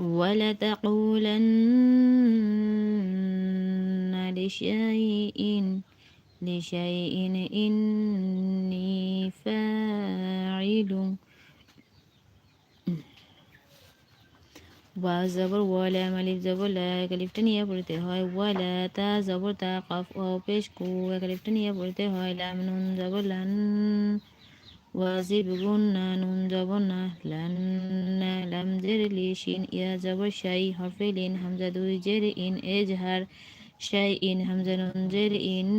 ولتقولن لشيء لشيء إني فاعل ওয়া জবর ওয়ালা মালিফ জবর লা একালিফটা নিয়ে পড়তে হয় ওয়ালা তা জবর তা কফ ও পেশ কু একালিফটা নিয়ে পড়তে হয় লাম নুন জবর লান وزبغن نون زبنا لن لم زر لشين يا زبر شاي حرف لين همزة دوي جر إن إجهر شاي إن همزة نون جر إن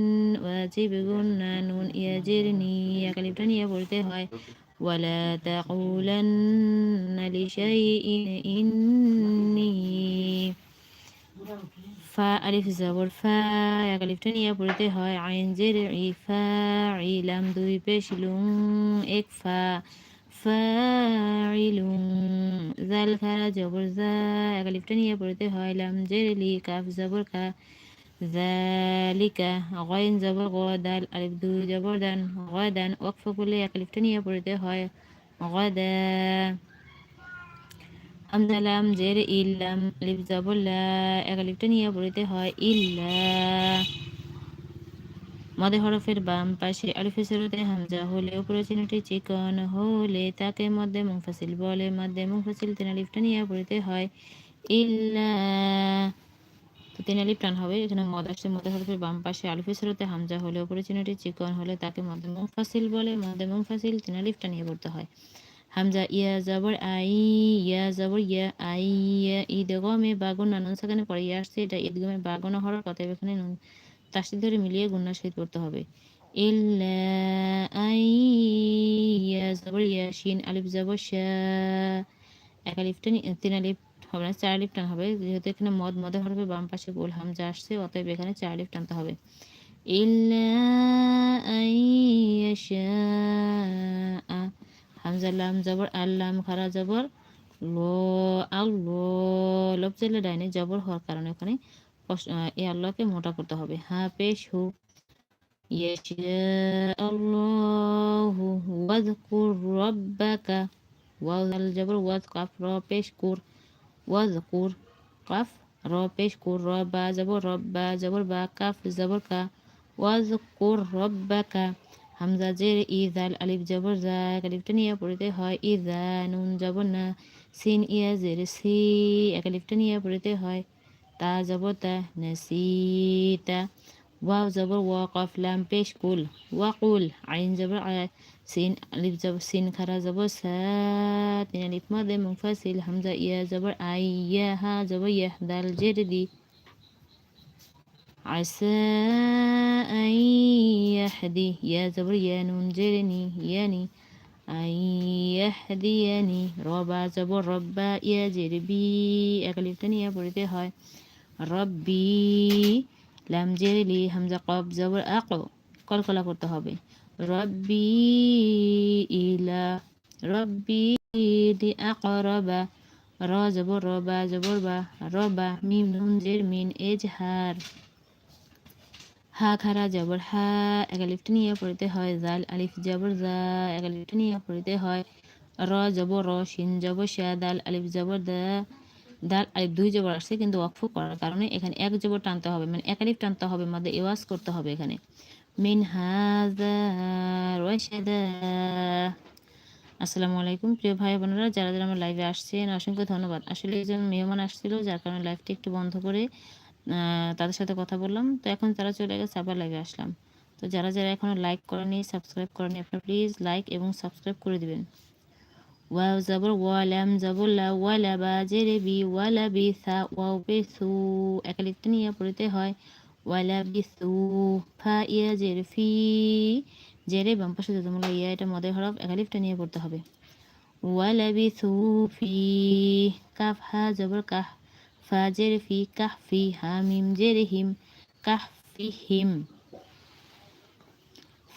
وزبغن نون يا جرني يا كلمتان يا بولتي ولا تقولن لشيء ফা আলিফ জবর ফা এক আলিফটা নিয়ে পড়তে হয় আইন জের ই ফা ইলাম দুই পেশ লুং এক ফা ফাইলুং জাল খারা জবর জা এক আলিফটা নিয়ে পড়তে হয় লাম জের লি কাফ জবর কা জালিকা গয়েন জবর গদাল আলিফ দুই জবর দান গদান ওয়াকফ করলে এক আলিফটা নিয়ে পড়তে হয় গদা আমদালাম জের ইল্লাম আলিফ জবর লা, এক আলিফটা নিয়ে পড়তে হয় ইল্লা। মদে হরফের বাম পাশে আলিফের শুরুতে হামজা হলে উপরে চিহ্নটি চিকন হলে তাকে মধ্যে মুংফাসিল বলে। মধ্যে মুংফাসিল তিন আলিফটা নিয়ে পড়তে হয় ইল্লা। তো তিন আলিফ টান হবে, এখানে মদ আসছে মদে হরফের বাম পাশে শুরুতে হামজা হলে উপরে চিহ্নটি চিকন হলে তাকে মধ্যে মুংফাসিল বলে। মধ্যে মুংফাসিল তিন আলিফ টানিয়ে পড়তে হয়। হামজা ইয়া জবর আই ইয়া জবর ইয়া আই ইয়া ঈদগমে বাগুন নানুন সেখানে পরে আসছে এটা ঈদগমে বাগুন হওয়ার কথা এখানে নুন তাসিদ ধরে মিলিয়ে গুন্নার সহিত পড়তে হবে ইল্লা আই ইয়া জবর ইয়া শিন আলিফ জবর শা এক আলিফটা তিন আলিফ হবে না চার আলিফ টান হবে যেহেতু এখানে মদ মদে হবে বাম পাশে গোল হামজা আসছে অতএব এখানে চার আলিফ টানতে হবে ইল্লা আই ইয়াশা হামজা লাম জবর আল্লাম খারা জবর, ল আল লব চেলে ডাইনে, জবর হওয়ার কারণে ওখানে এ আল্লাহকে মোটা করতে হবে। হা, পেশ হু আল্লাহু ওয়াজকুর রব্বাকা ওয়াজ আল জবর, ওয়াজ কাফ র, পেশ কুর ওয়াজকুর কাফ র, পেশ কুর র বা জবর, রব্বা জবর বা কাফ জবর কা, ওয়াজ ওয়াজকুর রব্বাকা হামজা জের ইজাল আলিফ জবর জা আলিফটা নিয়ে পড়তে হয়, ইজা নুন জবর না, সিন ইয়া জের সি এক আলিফটা নিয়ে পড়তে হয়, তা জবর তা নাসিতা ওয়াও জবর ওয়া কফ লাম পেশ কুল ওয়াকুল আইন জবর সিন আলিফ জবর, সিন খারা জবর সা, তিন আলিফ মাদে মুফাসিল হামজা ইয়া জবর আই, ইয়া হা জবর, ইয়া দাল জের দি। عسى أن يهدي يا زبر يا نون جرني ياني أن يهديني ربا زبر ربا يا جربي أكلفتني يا পড়তে হয় রব্বি লাম জেরলি হামজা কব জবর আক কলকলা করতে হবে রব্বি ইলা রব্বি দি আকরবা র জবর রবা জবর বা রবা মিম নুন জের মিন এজহার হা, খারা, জবর, হা একালিফটি নিয়ে পড়তে হয়, জাল, আলিফ, জবর, জা একালিফটি নিয়ে পড়িতে হয়, র, জবর, র, শিন, জবর শা দাল, আলিফ, জবর, দা, দাল, আলিফ, দুই জবর আসছে, কিন্তু অক্ফ করার কারণে এখানে এক জবর টানতে হবে মানে একালিফ টানতে হবে মধ্যে এওয়াজ করতে হবে এখানে। মিন হাজা রশাদা আসসালামু আলাইকুম, প্রিয় ভাই বোনেরা, যারা যারা আমার লাইভে আসছেন, অসংখ্য ধন্যবাদ। আসলে একজন মেহমান আসছিল, যার কারণে লাইভটি একটু বন্ধ করে তাদের সাথে কথা বললাম। তো এখন তারা চলে গেছে, আবার লাইভে আসলাম। তো যারা যারা এখনও লাইক করেনি সাবস্ক্রাইব করেনি, আপনারা প্লিজ লাইক এবং সাবস্ক্রাইব করে দিবেন। ওয়াও জবর, ওয়ালাম জবর, লা ওয়ালা বা জেরে বি ওয়ালা বি সা ওয়াও বে সু একালিফটা নিয়ে পড়তে হয়, ওয়ালা বি সু ফা ইয়া জের ফি। জেরে বাম পাশে যতমূলা ইয়া, এটা মদের হরফ একালিফটা নিয়ে পড়তে হবে। ওয়ালা বি সু ফি। কাফ হা জবর, কাহ ফাজের ফি কাহফি হামিম জের হিম কাহফি হিম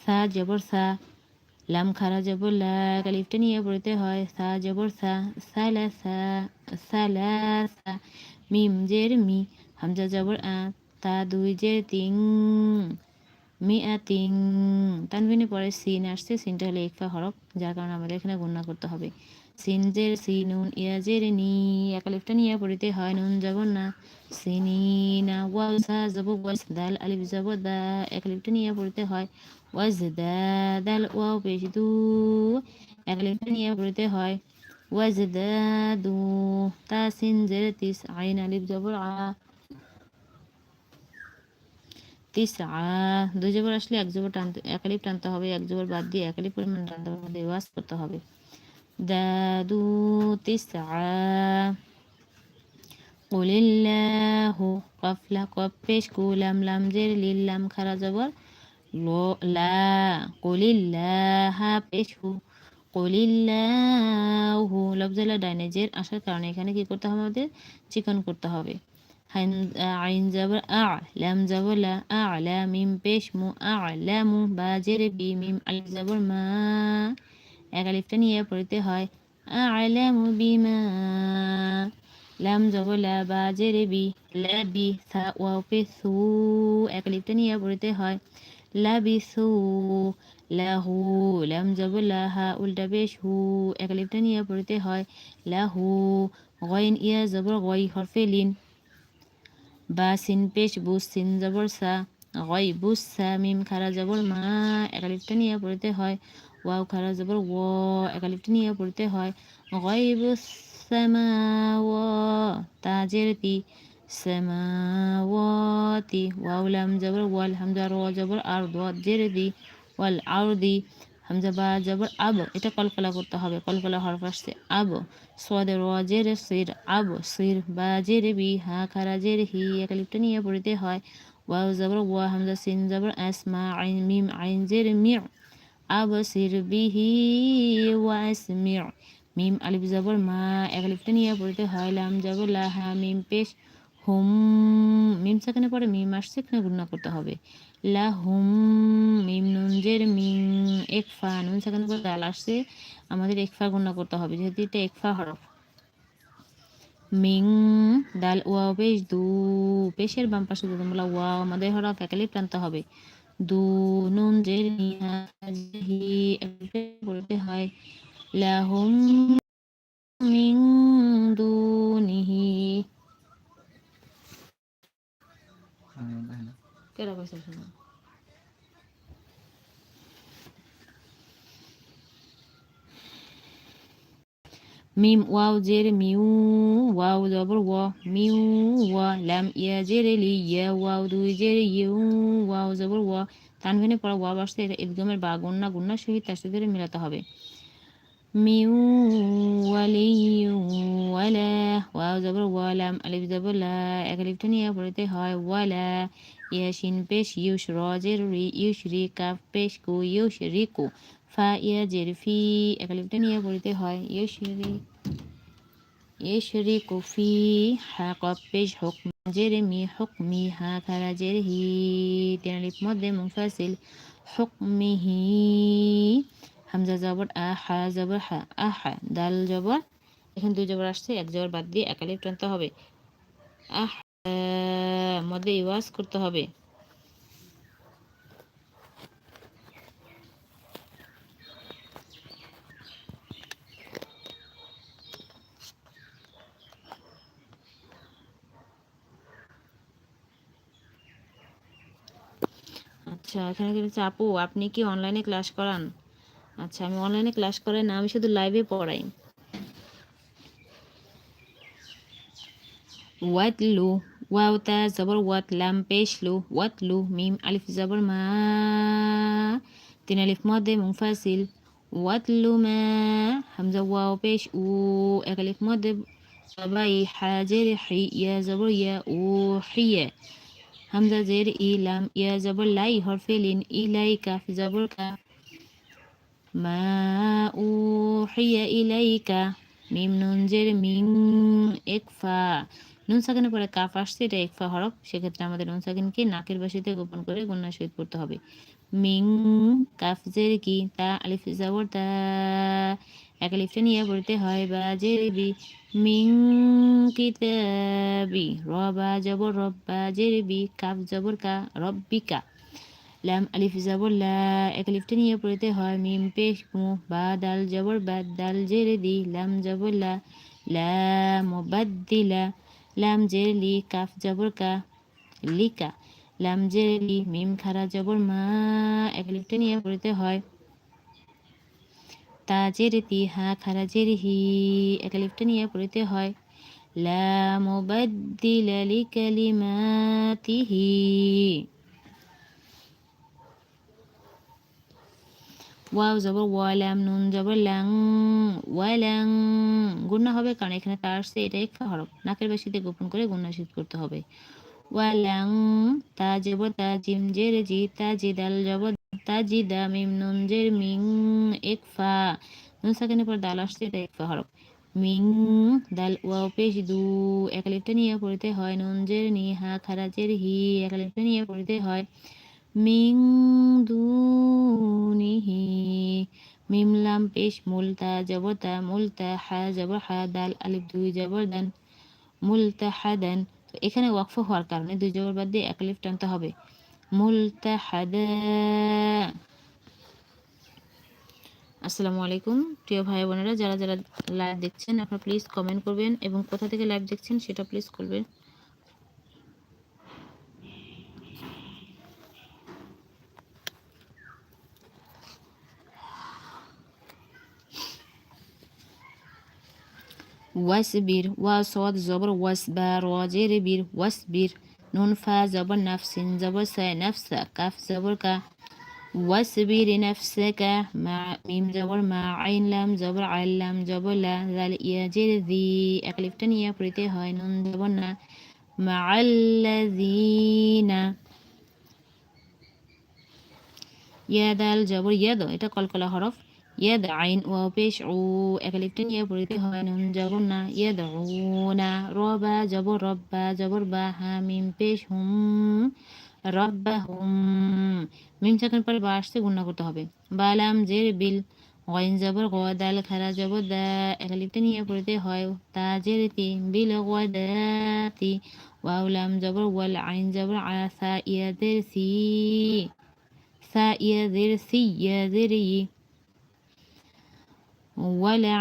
সা জবর সা লাম খারা জবর লা কালিফটা নিয়ে পড়তে হয় সা জবর সা সালা সা সালা সা মিম জের মি হামজা জবর আ, তা দুই জের তিং মি আ তিং তানবিনে পরে সিন আসছে, সিনটা হলে একফা হরফ, যার কারণে আমাদের এখানে গণ্য করতে হবে। সিন জের সি নুন ইয়া জের নি, একালিফটা নিয়ে পড়িতে হয় নুন যাব না সিনি না ওয়াও যাব ওয়াস দাল আলিফ যাব দা, একালিফটা নিয়ে পড়িতে হয় ওয়াজ দা দাল ওয়াও পেশ দু, একালিফটা নিয়ে পড়িতে হয় ওয়াজ দা দু। তা সিন জের তিস আইন আলিফ যাব আ তিসা দুই জবর আসলে এক জবর টানতে একালিপ টানতে হবে, এক জবর বাদ দিয়ে একালিপ পরিমাণ টানতে হবে, ওয়াজ করতে হবে। দাদু তিসা قل الله قفلة قبش كولام لام جر للام خرا জবর লা قل الله পেশহু قل الله লফজালা ডাইনে জের আসার কারণে এখানে কি করতে হবে আমাদের চিকন করতে হবে আইন যাবর আ লাম যাবর লা আ লা মিম পেশ মু আ লামু বা জেরে বি মিম আলিফ যাবর মা এক আলিফটা নিয়ে পড়তে হয়। আ লামু বিমা লাম যাবর লা বা জেরে বি লা বি সা ওয়াও পে সু এক আলিফটা নিয়ে পড়তে হয়। লাবিসু লাহু লাম যাবর লাহা উল্টা পেশ হু। এক আলিফটা নিয়ে পড়তে হয়। লাহু গইন ইয়া যাবর গই হরফে লিন। বা সিন পেশ বুস সিন জবর সা। গই বুস সা মিম খারা জবর মা। একালিফটা নিয়ে পড়তে হয়। ওয়াও খারা জবর ও একালিফটা নিয়ে পড়তে হয়। গই বুস তাজের তি সামাওয়াতি, ওয়াও, লাম জবর, ওয়াল হামজা, র জবর আর দোয়াত জের দি ওয়াল আর দি হামজা, বা জবর, আব, এটা কলকলা করতে হবে। কলকলা হরফ আসছে আব সোয়াদের ওয়াজের সির, আব, সির, বা জের, বি, হা, খারা, জের, হি, একালিপটা নিয়ে পড়িতে হয়। ওয়াও জবর, ওয়া, হামজা, সিন জবর, আসমা, আইন, মিম, আইন, জের মিউ আব সির বিহি ওয়া আসমিউ মিম আলিফ জবর মা একালিপটা নিয়ে পড়িতে হয়, লাম জবর লাহা, মিম পেশ, হুম, মিম সেখানে পরে মিম আসছে, এখানে গুণনা করতে হবে। লা হুম মিম নুনজের মিম একফা, নুন সেখানে পরে দাল আসছে, আমাদের একফা গুণনা করতে হবে, যেহেতু এটা একফা হরফ। মিং, দাল ওয়া পেশ, দু, পেশের বাম পাশে যদি বলা ওয়া আমাদের হরফ একালি টানতে হবে। দু নুন জের বলতে হয় লাহুম মিং দুনিহি কেরা পয়সা শোনা মিম ওয়াও জের মিউ ওয়াও জবর ওয়া মিউ ওয়া লাম ইয়া জের লি ইয়া ওয়াও দুই জের ইউ ওয়াও জবর ওয়া তানভিনে পড়া ওয়া বসতে এটা ইদগমের বা গুন্না গুন্না সহিত তার সাথে মিলাতে হবে মিউ ওয়ালি ওয়ালা ওয়াও জবর ওয়ালাম আলিফ জবর লা এক আলিফটা নিয়ে পড়তে হয় ওয়ালা ইয়াসিন পেশ ইউশ রজের রি ইউশ রি কাফ পেশ কু ইউশ রিকু ফা ইয়া জের ফি একালিপটা নিয়ে পড়িতে হয় ইউশরি ইউশরিকু পেশ হুকম জের মি হুকমি হা খারা জের হি তেনালিপ মধ্যে মুফাসিল হুকমিহি হামজা জবর হা জবর হা আহা দাল জবর এখানে দুই জবর আসছে, এক জবর বাদ দিয়ে একালিপ টানতে হবে। আহ মধ্যে ইওয়াজ করতে হবে। আচ্ছা এখানে কিন্তু আপু, আপনি কি অনলাইনে ক্লাস করান? আচ্ছা আমি অনলাইনে ক্লাস করাই না, আমি শুধু লাইভে পড়াই। ওয়াতলু ওয়াও তা জবর ওয়াত লাম পেশ লু ওয়াতলু মিম আলিফ জবর মা তিন আলিফ মধ্যে মুফাসিল ওয়াতলু মা হামজা ওয়াও পেশ উ এক আলিফ মধ্যে সবাই হাজের হি ইয়া জবর ইয়া ও হিয়া হামজা জের ইলাম, ইয়া জবর লাই হরফেলিন ইলাই কাফ জবর কাফ মা উহিয়া ইলাইকা, মিম নুন জের মিং একফা। নুন সাকিনের পরে কাফ আসছে, এটা একফা হরফ। সেক্ষেত্রে আমাদের নুন সাকিনকে নাকের বাসিতে গোপন করে গুন্না সহিত পড়তে হবে। মিং কাফ জের কি? তা আলিফ জাবর তা। এক আলিফটা নিয়ে পড়তে হয় বা জের বি মিং কিতাবি রবা জবর রব্বা জের বি, কাফ জবর কা রব্বিকা লাম আলিফ জবর লা, এক আলিফটা নিয়ে পড়তে হয়, মিম পেশ মু, বা দাল জবর বাদ দাল জেরে দি। লাম জবর লা লা মুবাদ্দিলা লাম জের লি, কাফ জবর কা লিকা লাম জের লি, মিম খারা জবর মা, এক আলিফটা নিয়ে পড়তে হয়। তা জের তি হা খারা জের হি। এক আলিফটা নিয়ে পড়িতে হয়। লা মুবাদ্দিলা লিকালিমাতিহি। ওয়াও জবর ওয়ালাম, নুন জবর লাং, ওয়ালাং। গুণা হবে কারণ এখানে তার আসছে এটা এক হরফ। নাকের বেশিতে গোপন করে গুণা শীত করতে হবে। ওয়ালাং, তা জবর তা জিম জের জি, তা জিদাল জবর তা জিদা মিম নুন মিং এক ফা নুন সাকেনের পর দাল আসছে, এটা এক ফা হরফ। মিং দাল ওয়াও পেশ দু একালিপটা নিয়ে পড়তে হয়। নুন জের নি হা খারাজের হি একালিপটা নিয়ে পড়তে হয়। মিং দুনিহি মিম লাম পেশ মুলতা জবরতা মুলতা হা জবর হা, দাল আলিফ দুই জবর দান, মুলতা হাদান তো এখানে ওয়াকফ হওয়ার কারণে দুই জবর বাদ দিয়ে এক আলিফ টানতে হবে। আসসালামু আলাইকুম প্রিয় ভাই বোনেরা, যারা যারা লাইভ দেখছেন, আপনারা প্লিজ কমেন্ট করবেন এবং কোথা থেকে লাইভ দেখছেন সেটা প্লিজ করবেন ওয়াসবির ওয়া সদ জবর, ওয়াসবা, রজের, বীর, ওয়াসবির। নুন ফা জবর নাফসিন জবর সা নাফসা কাফ জবর কা ওয়াসবির নাফসাকা মা মিম জবর মা আইন লাম জবর আল্লাম জবর লা জাল ইয়াজির দি একলিফটা নিয়ে পড়িতে হয় নুন জবর না মা আল্লাযিনা ইয়াদাল জবর ইয়াদ এটা কলকলা হরফ ইয়াদ আইন ও পেশ ও একালিফটা নিয়ে পড়িতে হয় নুন জবর না ইয়াদ না রবা জবর রব্বা জবর বা হা মিম পেশ হুম রব্বা হুম মিম থাকার পরে বা আসতে গুণা করতে হবে বালাম জের বিল গইন জবর গ দাল খারা জবর দা একালিফটা নিয়ে পড়িতে হয় তা জের তি বিল গদাতি ওয়াউলাম জবর ওয়াল আইন জবর আসা ইয়াদের সি সা ইয়াদের সি ইয়াদের ই ওয়ালা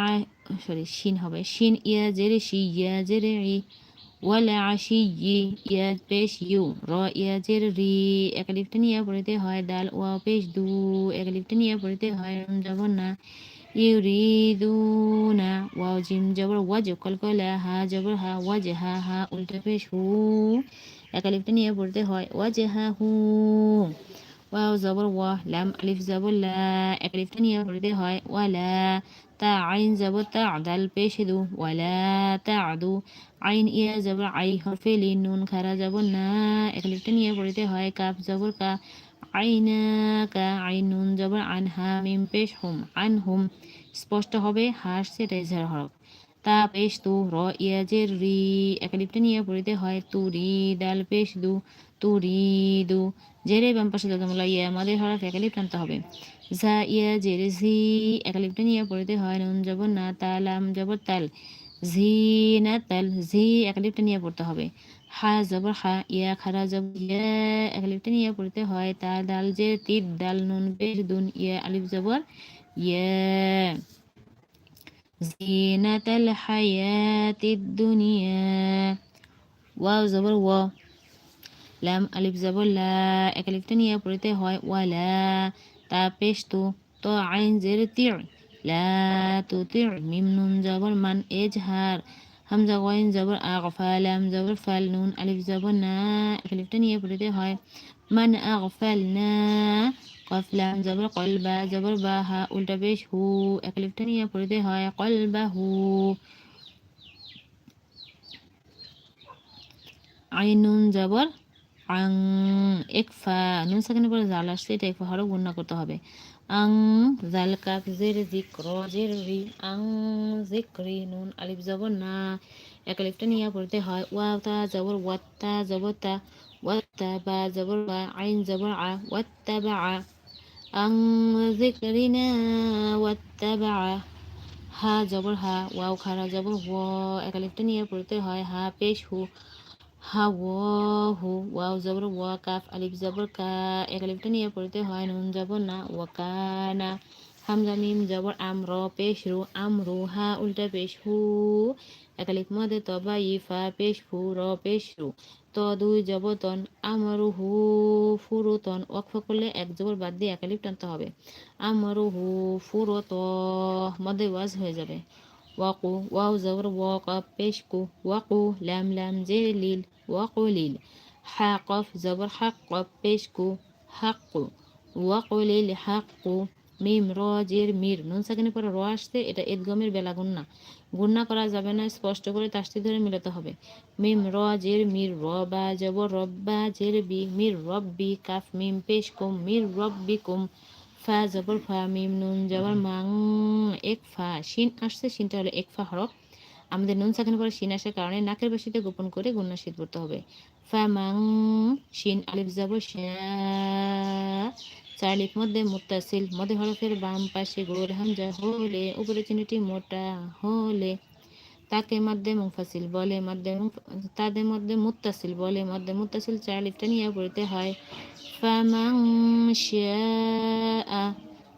সরি শিন হবে শিন ইয়া জেরে শি ইয়া জেরে ই ওয়ালা আশি ই ইয়া পেশ ইউ র ইয়া জের রি একালিফটা নিয়ে পড়িতে হয় দাল ওয়া পেশ দু একালিফটা নিয়ে পড়িতে হয় জবর না ইউরিদুনা ওয়াও জিম জবর ওয়াজ কলকলা হা জবর হা ওয়াজ হা হা উল্টা পেশ হু এক একালিফটা নিয়ে পড়তে হয় ওয়াজ হা হু ওয়াও জবর ওয়া লাম আলিফ জবর লা একালিফটা নিয়ে পড়তে হয় ওয়ালা যাব তা দাল পেশ দু ওয়ালা তা আদু আইন ইয়া জবর আই হরফে লিন নুন খারা যাব না একলিফটা নিয়ে পড়িতে হয় কাপ জবর কা আইনা কা আইন নুন জবর আন হা মিম পেশ হুম আন হুম স্পষ্ট হবে হাস সেটা ইজহার হরফ তা পেশ তু র ইয়াজের রি একলিফটা নিয়ে পড়িতে হয় তু রি দাল পেশ দু তু রি দু জেরে বাম পাশে দাদামুলা ইয়া আমাদের হরফ একালিফ টানতে হবে ঝা ইয়া জেরে ঝি একালিফটা নিয়ে পড়িতে হয় নুন জবর না তালাম জবর তাল ঝি না তাল ঝি একালিফটা নিয়ে পড়তে হবে হা জবর হা ইয়া খারা জবর ইয়া একালিফটা নিয়ে পড়তে হয় তা দাল যে তিদ দাল নুন বেশ দুন ইয়া আলিফ জবর ইয়া زينة الحياة الدنيا ওয়াও জবর ওয়া লাম আলিফ জবর লা এক আলিফটা নিয়ে পড়তে হয় ওয়ালা তা পেশ তু তো আইন জের তির লা তু তির মিম নুন জবর মান এজহার হামজা গয়েন জবর আগফা লাম জবর ফাল নুন আলিফ জবর না এক আলিফটা নিয়ে পড়তে হয় মান আগফাল না কফ লাম জবর কলবা জবর বা হা উল্টা পেশ হু এক আলিফটা নিয়ে পড়তে হয় কলবা হু আইনুন জবর আং একফা নুন সেখানে পরে জাল আসছে, এটা একফা হরফ গুণনা করতে হবে। আং, জাল কাক, জের জিক্র, জের রি, আং, জিক্রি, নুন, আলিফ জবর না। এক আলিফটা নিয়ে পড়তে হয় ওয়াতা জবর ওয়াত্তা জবর তা ওয়াত্তা বা জবর বা, আইন জবর আ ওয়াত্তা বা, আ। আং জিক্রিনা ওয়াত্তা বা হা জবর হা, ওয়াও, খারা জবর হ এক আলিফটা নিয়ে পড়তে হয়, হা, পেশ, হু। হাওয়াহু, ওয়াও জবর ওয়া কাফ আলিফ জবর, কা, এক আলিফটা নিয়ে পড়তে হয়, নুন জবর না, ওয়াকানা হামজা মিম জবর, আম র, পেশ, রু, আম, রু, হা, উল্টা পেশ, হু একালিফ মধ্যে তবা ইফা পেশ ফু র, পেশ, রু, ত, দুই জবতন আমরু হু ফুরুতন ওয়াকফ করলে এক জবর বাদ দিয়ে একালিফ টানতে হবে আমরু হু ফুরত মধ্যে ওয়াজ হয়ে যাবে, ওয়াকু, ওয়াও জবর ওয়াক পেশ, কু, ওয়াকু লাম লাম জে, লিল জবর হাক কফ পেশ কু হাক্কু ওয়াকুলিল হাক্কু মিম র জের মির নুন সাকিনের পরে র আসতে এটা ঈদগমের বেলা গুন্না। গুন্না করা যাবে না, স্পষ্ট করে তাস্তি ধরে মিলাতে হবে। মিম র জের মির র বা জব রব্বা জের বি, মির রব্বি কাফ মিম পেশ কুম মির রব্বি কুম ফা জবর ফা মিম নুন জবর মাং, এক ফা, শিন আসছে, শিনটা হলো এক ফা হরফ। আমাদের নুন সাকিনের পরে শিন আসার কারণে নাকের বাসিতে গোপন করে গুন্না শীত পড়তে হবে। ফা মাং শিন আলিফ শ্যা। চালিফ মধ্যে মুতাসিল মধ্যে হরফের বাম পাশে গোর হামজা হলে, উপরে চিহ্নটি মোটা হলে। তাকে মধ্যে মুফাসিল বলে, মধ্যে তাদের মধ্যে মুতাসিল বলে, মধ্যে মুতাসিল চালিফটা নিয়ে পড়তে হয়। ফামাং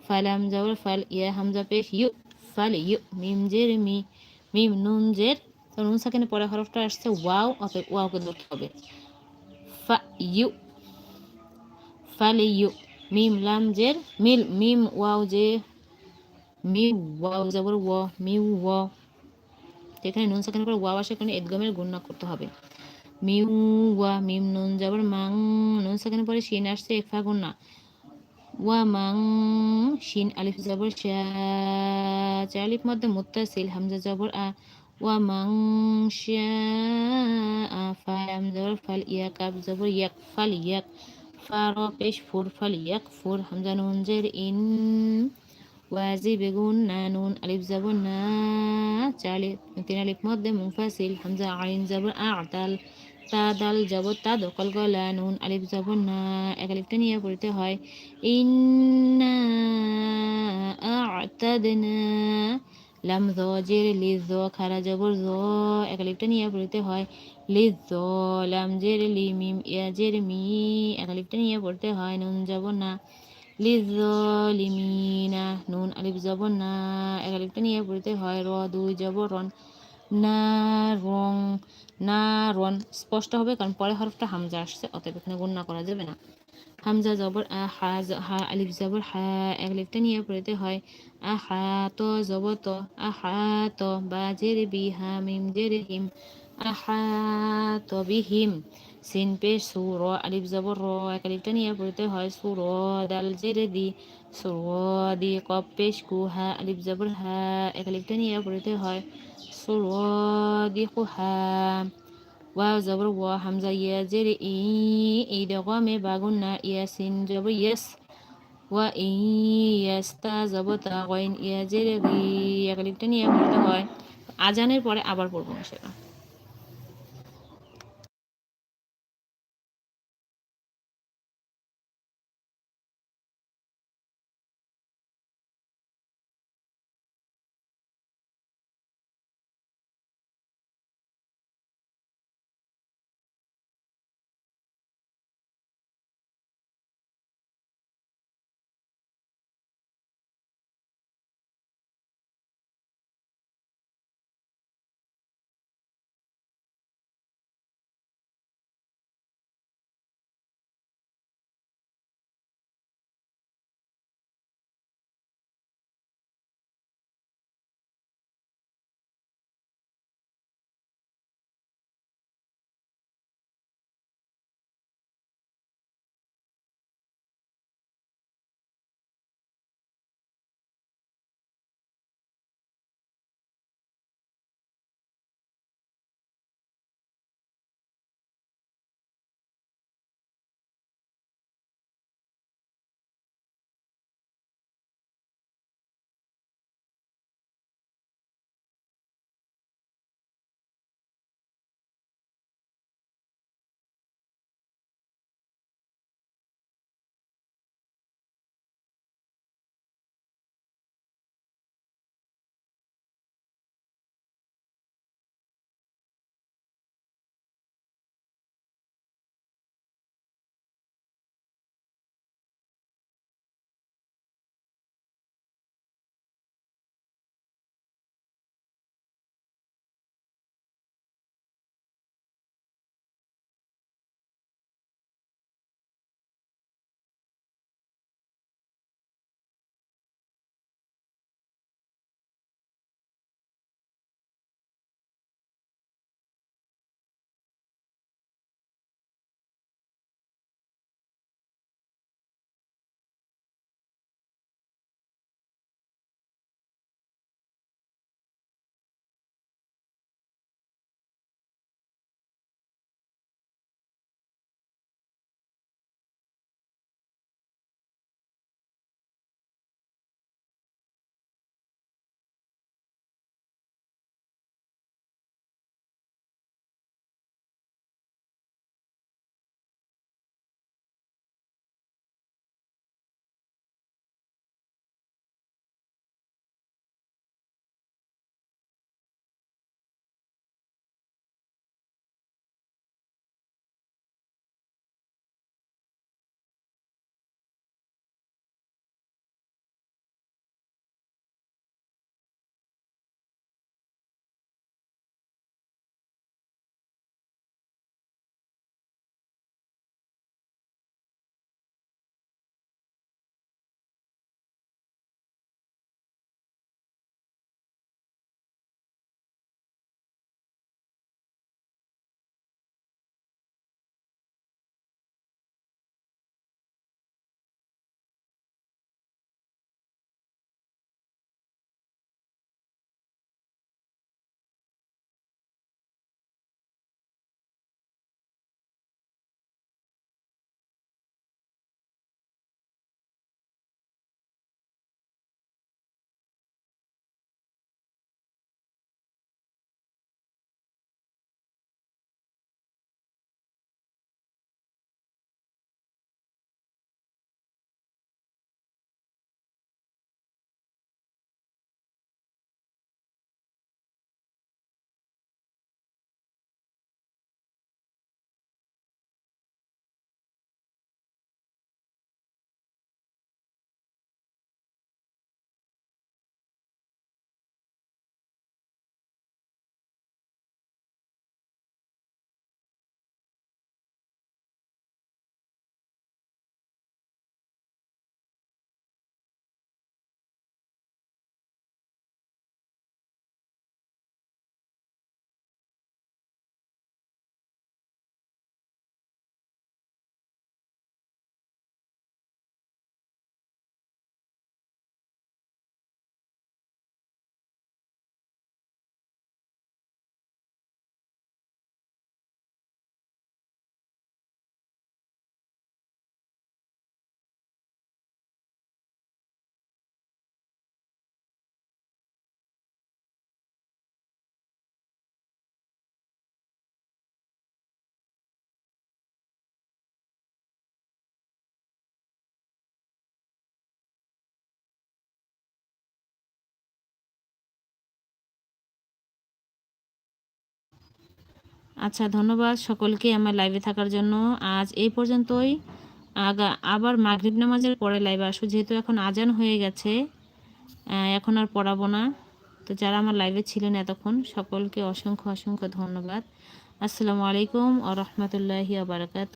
ফালাম যাওয়ার ফাল ইয়া হামজা পেশ ইউ ফাল ইউ মিম জের মি মিম নুন জের নুন সাকিনে পরে হরফটা আসছে ওয়াও, অতএব ওয়াওকে ধরতে হবে। ফা ইউ, ফাল ইউ, মিম লাম জের মিল, মিম ওয়াও যে মি ওয়াও জবর ওয়া মি ওয়া। এখানে নুন সাকানের পর ওয়াও আসে, এখানে এদগমের গুণনা করতে হবে। মিউ ওয়া, মিম নুন জবর মাং, নুন সাকানের পরে শিন আসছে একফা গুণনা ওয়া মাং শিন আলিফ জবর শা আলিফ মধ্যে মুত্তাসিল হামজা জবর আ ওয়া মাং শা ফালাম জবর ফাল ইয়াক আব জবর ইয়াক ফাল ইয়াক ফার পেশ ফুর ফাল ইয়াক ফুর হামজা নুন জের ইন ওয়াজি বেগুন না নুন আলিফ যাবর না চালি তিন আলিফ মধ্যে মুফাসিল হামজা আইন যাবর আতাল তা দাল যাব তা দকল গলা নুন আলিফ যাব না, এক আলিফটা নিয়ে পড়তে হয়। ইন্না আতাদনা লাম জের লিজ খারা জবর জ, এক আলিফটা নিয়ে পড়তে হয়। লিজ লাম জের লি মিম, ইয়া জের মি, এক আলিফটা নিয়ে পড়তে হয়। নুন যাব না লিজলিমিনা নুন আলিফ জবর না, এক আলিফটা নিয়ে পড়তে হয়। র, দুই জবর রন না রং, না স্পষ্ট হবে কারণ পরে হরফটা হামজা আসছে, অতএব এখানে গণ্য করা যাবে না। হামজা জবর হা হা, আলিফ জবর, হা, এক লিফটা নিয়ে পড়তে হয়। আ, হা, তো, জব, তো, আ, হা, তো, বা, জের, বি, হা, মিম, জের, হিম, আ, হা বিহিম সিন পেশ সুর আলিফ জবর র, এক আলিফটা নিয়ে পড়তে হয় সুর দাল জেরে দি। সুর দি কপ পেশ কু হা, আলিফ জবর হা, এক আলিফটা নিয়ে পড়তে হয় সুর দি কু হা। ওয়াও জবর ওয়া, হামজা ইয়া জেরে ই এই দগমে বাগুন না, ইয়া সিন জবর ইয়েস। ওয়া ইয়াস্তা জবর তা ইয়া জেরে গি এক আলিফটা পড়তে হয়। আজানের পরে আবার পড়ব সেটা আচ্ছা ধন্যবাদ সকলকে আমার লাইভে থাকার জন্য। আজ এই পর্যন্তই। আগা, আবার মাগরিব নামাজের পরে লাইভে আসো যেহেতু এখন আজান হয়ে গেছে। এখন আর পড়াবো না। তো যারা আমার লাইভে ছিলেন এতক্ষণ, সকলকে অসংখ্য অসংখ্য ধন্যবাদ। আসসালামু আলাইকুম আ রহমতুল্লাহি আবরকাত